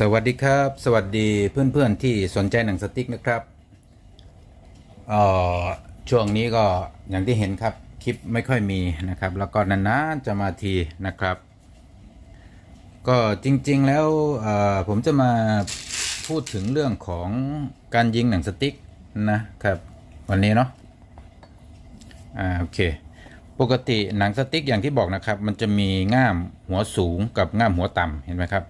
สวัสดีครับ สวัสดีเพื่อนๆที่สนใจหนังสติ๊กนะครับออช่วงนี้ก็อย่างที่เห็นครับคลิปไม่ค่อยมีนะครับ แล้วก็นานๆจะมาทีนะครับ ก็จริงๆแล้วผมจะมาพูดถึงเรื่องของการยิงหนังสติ๊กนะครับ วันนี้เนาะอ่าโอเค ปกติหนังสติ๊กอย่างที่บอกนะครับ มันจะมีง่ามหัวสูงกับง่ามหัวต่ำเห็นไหมครับ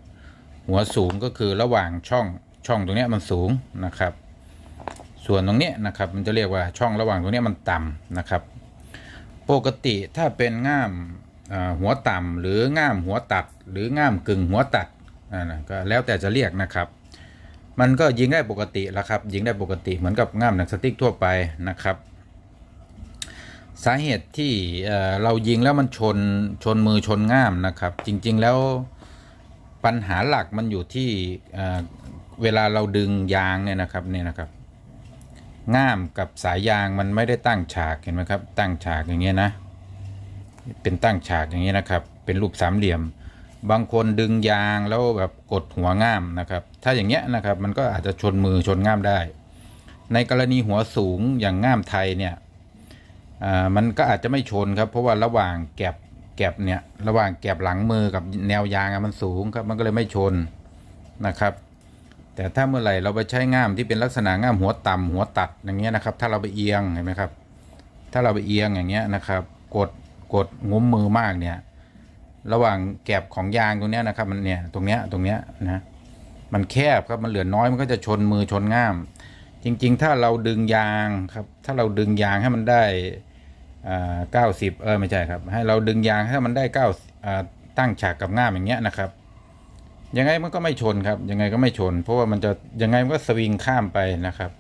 หัวสูงก็คือระหว่างช่องช่องตรงนี้มันสูงนะครับ ส่วนตรงนี้นะครับมันจะเรียกว่าช่องระหว่างตรงนี้มันต่ำนะครับ ปกติถ้าเป็นง่ามหัวต่ำหรือง่ามหัวตัด หรือง่ามกึ่งหัวตัดอ่านะก็แล้วแต่จะเรียกนะครับ มันก็ยิงได้ปกติแล้วครับ ยิงได้ปกติเหมือนกับง่ามหนังสติ๊กทั่วไปนะครับ สาเหตุที่เรายิงแล้วมันชนชนมือชนง่ามนะครับ จริงๆแล้ว ปัญหาหลักมันอยู่ที่เวลาเราดึงยางเนี่ยนะครับเนี่ยนะครับ ง่ามกับสายยางมันไม่ได้ตั้งฉากเห็นไหมครับ ตั้งฉากอย่างเงี้ยนะ เป็นตั้งฉากอย่างนี้ยนะครับ เป็นรูปสามเหลี่ยม บางคนดึงยางแล้วแบบกดหัวง่ามนะครับ ถ้าอย่างเงี้ยนะครับมันก็อาจจะชนมือชนง่ามได้ ในกรณีหัวสูงอย่างง่ามไทยเนี่ยมันก็อาจจะไม่ชนครับ เพราะว่าระหว่างแก็บ แก็บเนี่ยระหว่างแก็บหลังมือกับแนวยางอะมันสูงครับมันก็เลยไม่ชนนะครับ แต่ถ้าเมื่อไหร่เราไปใช้ง่ามที่เป็นลักษณะง่ามหัวต่ำหัวตัดอย่างเงี้ยนะครับ ถ้าเราไปเอียงเห็นไหมครับ ถ้าเราไปเอียงอย่างเงี้ยนะครับ กดกดงุ้มมือมากเนี่ย ระหว่างแก็บของยางตรงเนี้ยนะครับ มันเนี่ยตรงเนี้ยตรงเนี้ยนะมันแคบครับมันเหลือน้อยมันก็จะชนมือชนง่าม จริง ๆ ถ้าเราดึงยางครับ ถ้าเราดึงยางให้มันได้ เก้าสิบเออไม่ใช่ครับ ให้เราดึงยางให้มันได้เก้าตั้งฉากกับง่ามอย่างเงี้ยนะครับ ยังไงมันก็ไม่ชนครับ ยังไงก็ไม่ชน เพราะว่ามันจะยังไงมันก็สวิงข้ามไปนะครับ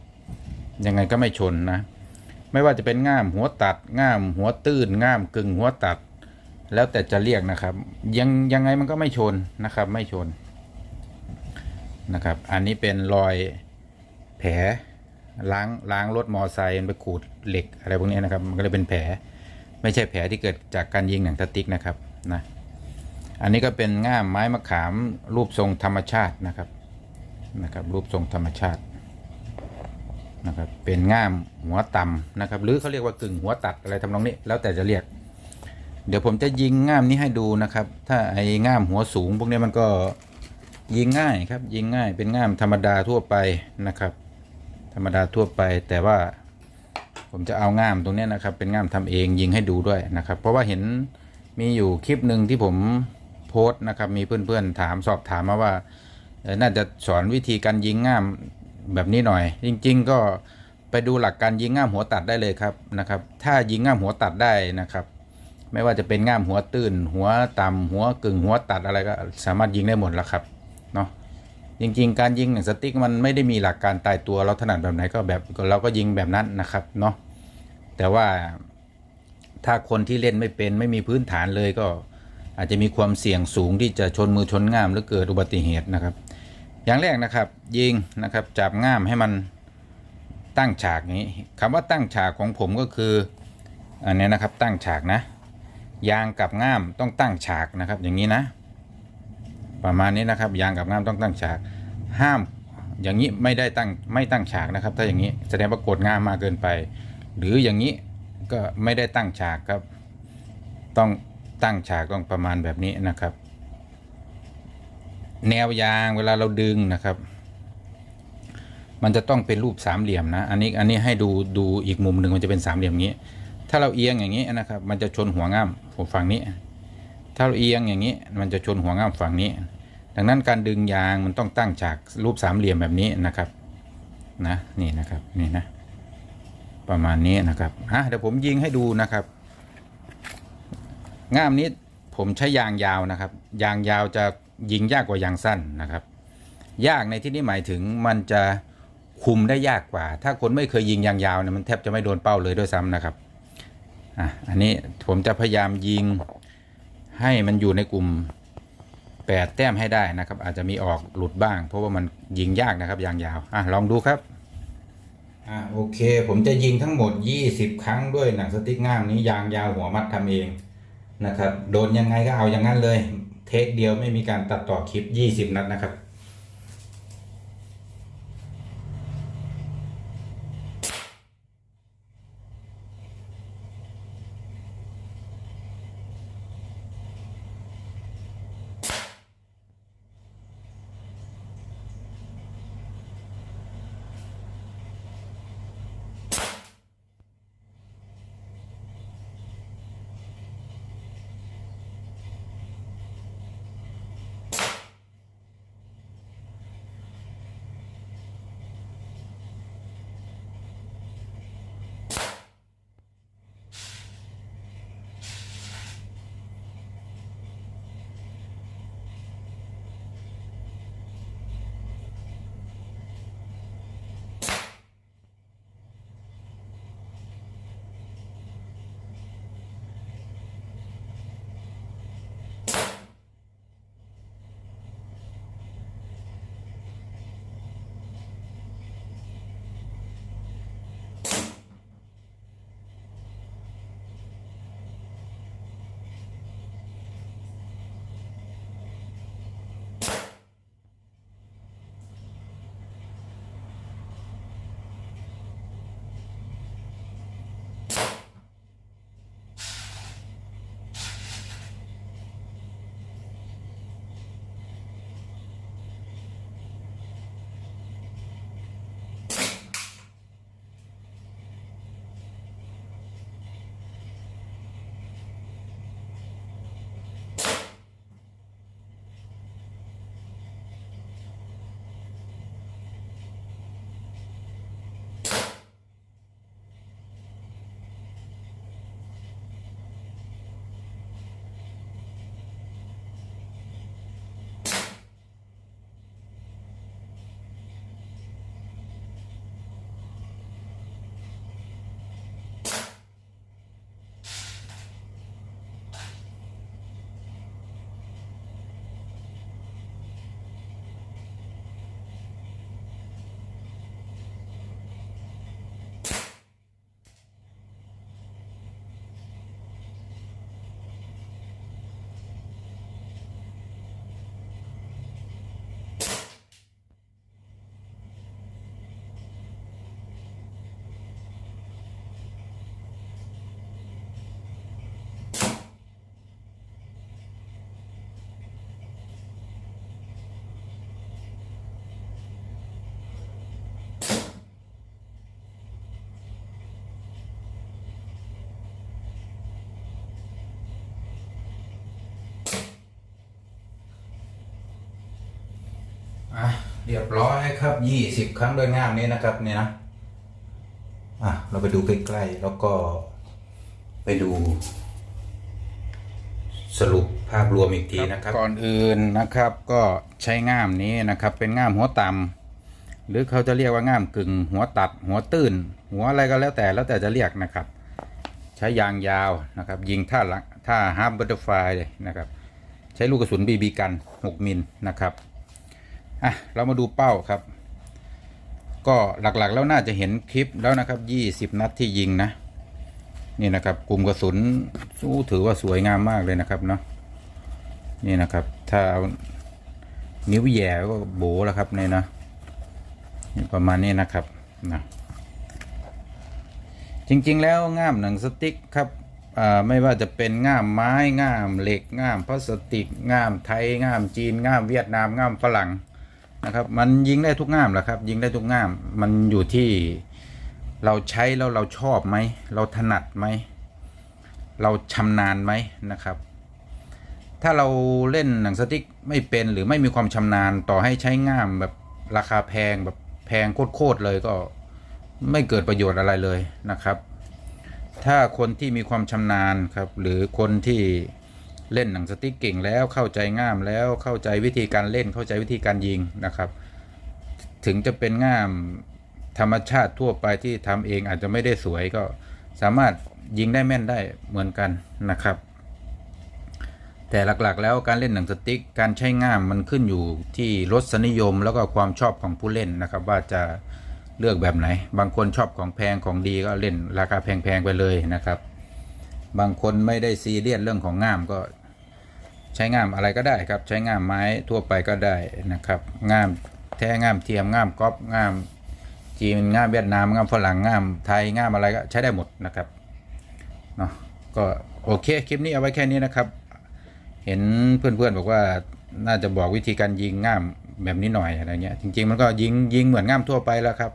ยังไงก็ไม่ชนนะ ไม่ว่าจะเป็นง่ามหัวตัด ง่ามหัวตื้น ง่ามกึ่งหัวตัด แล้วแต่จะเรียกนะครับ ยังยังไงมันก็ไม่ชนนะครับ ไม่ชนนะครับ อันนี้เป็นรอยแผล ล้างล้างรถมอไซค์ไปขูดเหล็กอะไรพวกนี้นะครับ มันก็เลยเป็นแผล ไม่ใช่แผลที่เกิดจากการยิงหนังสติ๊กนะครับนะอันนี้ก็เป็นง่ามไม้มะขามรูปทรงธรรมชาตินะครับนะครับ รูปทรงธรรมชาตินะครับเป็นง่ามหัวต่ำนะครับ หรือเขาเรียกว่ากึ่งหัวตัดอะไรทำนองนี้ แล้วแต่จะเรียก เดี๋ยวผมจะยิงง่ามนี้ให้ดูนะครับ ถ้าไอ้ง่ามหัวสูง พวกนี้มันก็ยิงง่ายครับยิงง่ายเป็นง่ามธรรมดาทั่วไปนะครับ ธรรมดาทั่วไปแต่ว่าผมจะเอาง่ามตรงนี้นะครับ เป็นง่ามทำเองยิงให้ดูด้วยนะครับ เพราะว่าเห็นมีอยู่คลิปหนึ่งที่ผมโพสต์นะครับ มีเพื่อนๆถามสอบถามมาว่า น่าจะสอนวิธีการยิงง่ามแบบนี้หน่อย จริง ๆ ก็ไปดูหลักการยิงง่ามหัวตัดได้เลยครับนะครับ ถ้ายิงง่ามหัวตัดได้นะครับ ไม่ว่าจะเป็นง่ามหัวตื้น หัวต่ำหัวกึ่งหัวตัดอะไรก็สามารถยิงได้หมดแล้วครับเนาะ จริงๆ การยิงหนังสติ๊กมันไม่ได้มีหลักการตายตัวเราถนัดแบบไหนก็แบบเราก็ยิงแบบนั้นนะครับเนาะแต่ว่าถ้าคนที่เล่นไม่เป็นไม่มีพื้นฐานเลยก็อาจจะมีความเสี่ยงสูงที่จะชนมือชนง่ามหรือเกิดอุบัติเหตุนะครับ อย่างแรกนะครับยิงนะครับจับง่ามให้มันตั้งฉากนี้คำว่าตั้งฉากของผมก็คืออันนี้นะครับตั้งฉากนะ ยางกับง่ามต้องตั้งฉากนะครับอย่างนี้นะ ประมาณนี้นะครับ ยางกับง่ามต้องตั้งฉาก ห้ามอย่างนี้ไม่ได้ตั้งไม่ตั้งฉากนะครับ ถ้าอย่างนี้แสดงว่ากดง่ามมากเกินไป หรืออย่างนี้ก็ไม่ได้ตั้งฉากครับ ต้องตั้งฉากต้องประมาณแบบนี้นะครับ แนวยางเวลาเราดึงนะครับ มันจะต้องเป็นรูปสามเหลี่ยมนะ อันนี้อันนี้ให้ดูดูอีกมุมหนึ่งมันจะเป็นสามเหลี่ยมอย่างนี้ ถ้าเราเอียงอย่างนี้นะครับ มันจะชนหัวง่ามฝั่งนี้ ถ้าเราเอียงอย่างนี้ มันจะชนหัวง่ามฝั่งนี้ ดังนั้นการดึงยางมันต้องตั้งฉากรูปสามเหลี่ยมแบบนี้นะครับนะนี่นะครับนี่นะประมาณนี้นะครับอะเดี๋ยวผมยิงให้ดูนะครับง่ามนี้ผมใช้ยางยาวนะครับ ยางยาวจะยิงยากกว่ายางสั้นนะครับ ยากในที่นี้หมายถึงมันจะคุมได้ยากกว่า ถ้าคนไม่เคยยิงยางยาวเนี่ยมันแทบจะไม่โดนเป้าเลยด้วยซ้ำนะครับอะอันนี้ผมจะพยายามยิงให้มันอยู่ในกลุ่ม แปดแต้มให้ได้นะครับ อาจจะมีออกหลุดบ้าง เพราะว่ามันยิงยากนะครับยางยาวอะลองดูครับอะโอเค ผมจะยิงทั้งหมด 20 ครั้งด้วยหนังสติ๊กง่ามนี้ยางยาวหัวมัดทำเองนะครับ โดนยังไงก็เอาอย่างนั้นเลย เทคเดียวไม่มีการตัดต่อคลิป 20 นัดนะครับ เรียบร้อยครับยี่สิบครั้งด้วยง่ามนี้นะครับเนี่ยนะอะเราไปดูใกล้ๆแล้วก็ไปดู สรุปภาพรวมอีกทีนะครับ ก่อนอื่นนะครับก็ใช้ง่ามนี้นะครับ เป็นง่ามหัวต่ำหรือเขาจะเรียกว่าง่ามกึ่ง หัวตัด หัวตื้น หัวอะไรก็แล้วแต่แล้วแต่จะเรียกนะครับ ใช้ยางยาวนะครับ ยิงท่าลังท่าฮาร์บบัตเตอร์ไฟเลยนะครับ ใช้ลูกกระสุนบีบีกัน 6 มิลนะครับ อะเรามาดูเป้าครับ ก็หลักๆแล้วน่าจะเห็นคลิปแล้วนะครับ20นัดที่ยิงนะ นี่นะครับกลุ่มกระสุนสู้ถือว่าสวยงามมากเลยนะครับเนาะนี่นะครับ ถ้าเอานิ้วแย่ก็โบแล้วครับเนี่ยนะนประมาณนี้นะครับนะจริงๆแล้วง่ามหนังสติ๊กครับอ่าไม่ว่าจะเป็นง่ามไม้ง่ามเหล็กง่ามพลาสติกง่ามไทยง่ามจีนง่ามเวียดนามง่ามฝรั่ง นะครับมันยิงได้ทุกง่ามแหละครับ ยิงได้ทุกง่าม มันอยู่ที่เราใช้แล้วเราชอบไหม เราถนัดไหม เราชำนาญไหมนะครับ ถ้าเราเล่นหนังสติ๊กไม่เป็นหรือไม่มีความชำนาญต่อให้ใช้ง่ามแบบราคาแพงแบบแพงโคตรๆเลยก็ไม่เกิดประโยชน์อะไรเลยนะครับ ถ้าคนที่มีความชำนาญครับ หรือคนที่ เล่นหนังสติ๊กเก่งแล้วเข้าใจง่ามแล้วเข้าใจวิธีการเล่นเข้าใจวิธีการยิงนะครับ ถึงจะเป็นง่ามธรรมชาติทั่วไปที่ทำเองอาจจะไม่ได้สวยก็สามารถยิงได้แม่นได้เหมือนกันนะครับ แต่หลักๆ แล้วการเล่นหนังสติ๊กการใช้ง่ามมันขึ้นอยู่ที่รสนิยมแล้วก็ความชอบของผู้เล่นนะครับ ว่าจะเลือกแบบไหน บางคนชอบของแพงของดีก็เล่นราคาแพงๆไปเลยนะครับ บางคนไม่ได้ซีเรียสเรื่องของง่ามก็ ใช้ง่ามอะไรก็ได้ครับ ใช้ง่ามไม้ทั่วไปก็ได้นะครับง่ามแท้ง่ามเทียมง่ามก๊อปง่ามจีนง่ามเวียดนามง่ามฝรั่งง่ามไทยง่ามอะไรก็ใช้ได้หมดนะครับเนาะก็โอเคคลิปนี้เอาไว้แค่นี้นะครับ เห็นเพื่อนๆบอกว่าน่าจะบอกวิธีการยิงง่ามแบบนี้หน่อยอะไรเงี้ยจริงๆมันก็ยิงยิงเหมือนง่ามทั่วไปแล้วครับ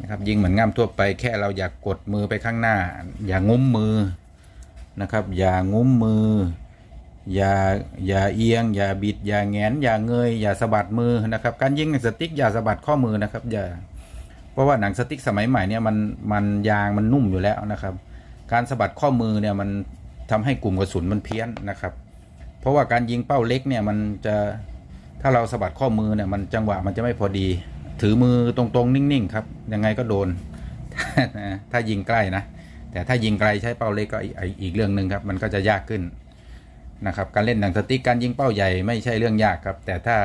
นะครับยิงเหมือนง่ามทั่วไปแค่เราอยากกดมือไปข้างหน้า อย่างุ้มมือนะครับ อย่างุ้มมือ อย่าอย่าเอียง อย่าบิด อย่าแงน อย่าเงย อย่าสะบัดมือนะครับ การยิงหนังสติ๊กอย่าสะบัดข้อมือนะครับอย่าเพราะว่าหนังสติ๊กสมัยใหม่เนี่ยมันมันยางมันนุ่มอยู่แล้วนะครับ การสะบัดข้อมือเนี่ยมันทำให้กลุ่มกระสุนมันเพี้ยนนะครับ เพราะว่าการยิงเป้าเล็กเนี่ยมันจะถ้าเราสะบัดข้อมือเนี่ยมันจังหวะมันจะไม่พอดี ถือมือตรงๆ นิ่งๆครับยังไงก็โดน ถ้ายิงใกล้นะแต่ถ้ายิงไกลใช้เป้าเล็กก็อีกเรื่องหนึ่งครับ มันก็จะยากขึ้น นะครับการเล่นหนังสติ๊กการยิงเป้าใหญ่ไม่ใช่เรื่องยากครับ แต่ถ้า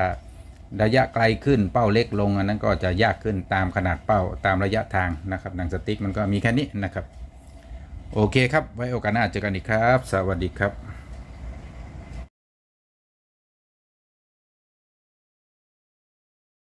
ระยะไกลขึ้นเป้าเล็กลงอันนั้นก็จะยากขึ้นตามขนาดเป้าตามระยะทางนะครับหนังสติ๊กมันก็มีแค่นี้นะครับ โอเคครับ ไว้โอกาสหน้าเจอกันอีกครับ สวัสดีครับ